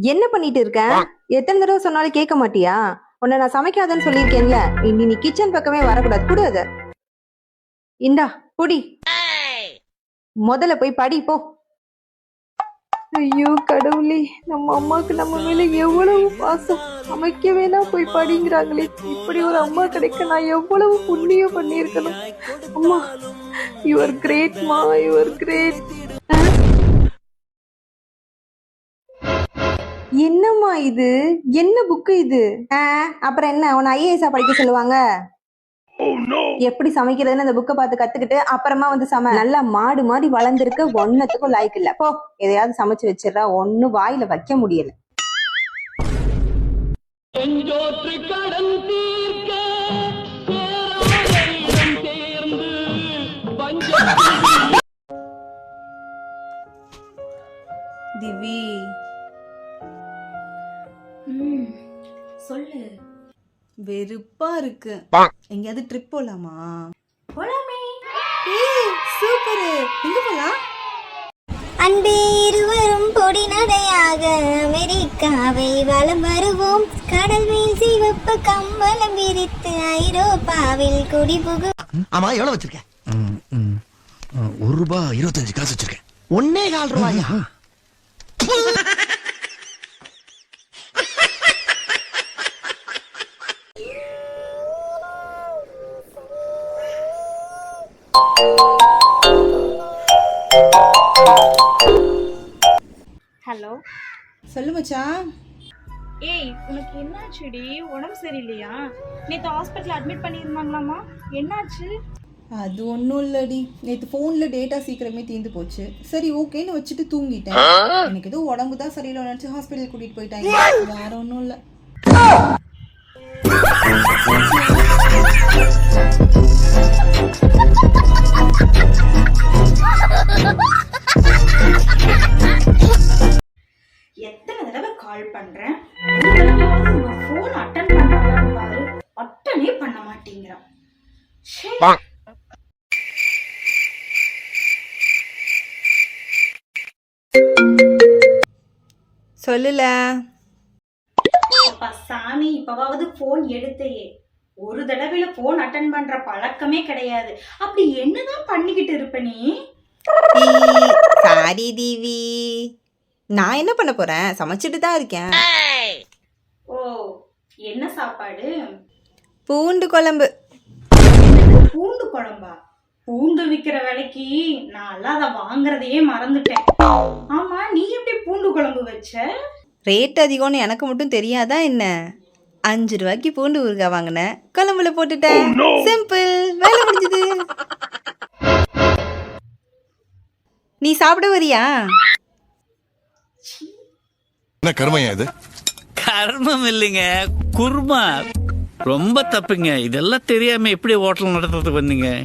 என்ன பண்ணிட்டு இருக்க? எத்தனை தடவை சொன்னாலும் கேட்க மாட்டியா? உன்னை நான் சமைக்காதன்னு சொல்லியிருக்கேன்ல. இனி நீ கிச்சன் பக்கமே வரக்கூடாது. குடு அத. இந்தா குடி. முதல்ல போய் படி போ. ஐயோ கடவுளே. நம்ம அம்மாக்கு நம்ம மேல எவ்வளவு பாசம். சமைக்க வேணா போய் படிங்கிறாங்களே. இப்படி ஒரு அம்மா கிடைக்க நான் எவ்வளவு புண்ணியம் பண்ணியிருக்கணும். அம்மா யுவர் கிரேட் மா யுவர் கிரேட் என்னம்மா இது? என்ன புக்கு இது? அப்புறம் என்ன? உன்னை ஐஏஎஸ் படிக்க சொல்லுவாங்க? எப்படி சமைக்கிறதுன்னு அந்த புக்கை பார்த்து கத்துக்கிட்டு அப்புறமா வந்து சம. நல்லா மாடு மாதிரி வளர்ந்துருக்கு. ஒன்னத்துக்கும் லாய்க்கு இல்ல. போ எதையாவது சமைச்சு வச்சிடுறா. ஒன்னும் வாயில வைக்க முடியல. சொல்லு. வெறுப்பா இருக்கு. எங்கேயாவது ட்ரிப் போலாமா? போலாமே. ஏய் சூப்பர் எங்க போலாம்? அன்பே இருவரும் பொடி நடையாக அமெரிக்காவை வலம் வருவோம். கடல் மேல் சிவப்பு கம்பளம் விரித்து ஐரோப்பாவில் குடிபுகு ஆமா எவ்வளவு வச்சிருக்க? ஒரு ரூபாய் இருபத்தஞ்சு காசு வச்சிருக்கேன். ஒன்னே கால் ரூபாயா? ஹலோ. சொல்லு மச்சான் ஏய் உனக்கு என்னாச்சுடி? உடம்பு சரியில்லையா? நேற்று ஹாஸ்பிட்டல் அட்மிட் பண்ணியிருந்தாங்களாமா? என்னாச்சு? அது ஒன்றும் இல்லடி. நேற்று ஃபோனில் டேட்டா சீக்கிரமே தீர்ந்து போச்சு. சரி ஓகேன்னு வச்சுட்டு தூங்கிட்டேன். எனக்கு ஏதோ உடம்பு தான் சரியில்லை நினச்சி ஹாஸ்பிட்டல் கூட்டிகிட்டு போயிட்டாங்க. வேற ஒன்றும் இல்லை. சொல்லல. அப்பா சாமி இப்பவாவது ஃபோன் எடுத்தையே. ஒரு தடவையில ஃபோன் அட்டன் பண்ற பழக்கமே கிடையாது. அப்படி என்னதான் பண்ணிக்கிட்டு இருப்ப நீ? சாரி தீவி. நான் என்ன பண்ண போறேன்? சமைச்சிட்டு தான் இருக்கேன். ஓ என்ன சாப்பாடு? பூண்டு குழம்பு. பூண்டு குழம்பா? பூண்டு விக்கிற விலைக்கு நான் அதை வாங்குறதையே மறந்துட்டேன். ஆமா நீ எப்படி பூண்டு குழம்பு வச்ச? ரேட் அதிகம்னு எனக்கு மட்டும் தெரியாதா என்ன? அஞ்சு ரூபாய்க்கு பூண்டு ஊறுகாய் வாங்கினேன் குழம்புல போட்டுட்டேன் சிம்பிள் வேலை முடிஞ்சது. நீ சாப்பிட வரியா? என்ன கருமையா இது? கர்மம் இல்லைங்க குர்மா. ரொம்ப தப்புங்க. இதெல்லாம் தெரியாம எப்படி ஹோட்டல் நடத்துறதுக்கு வந்தீங்க?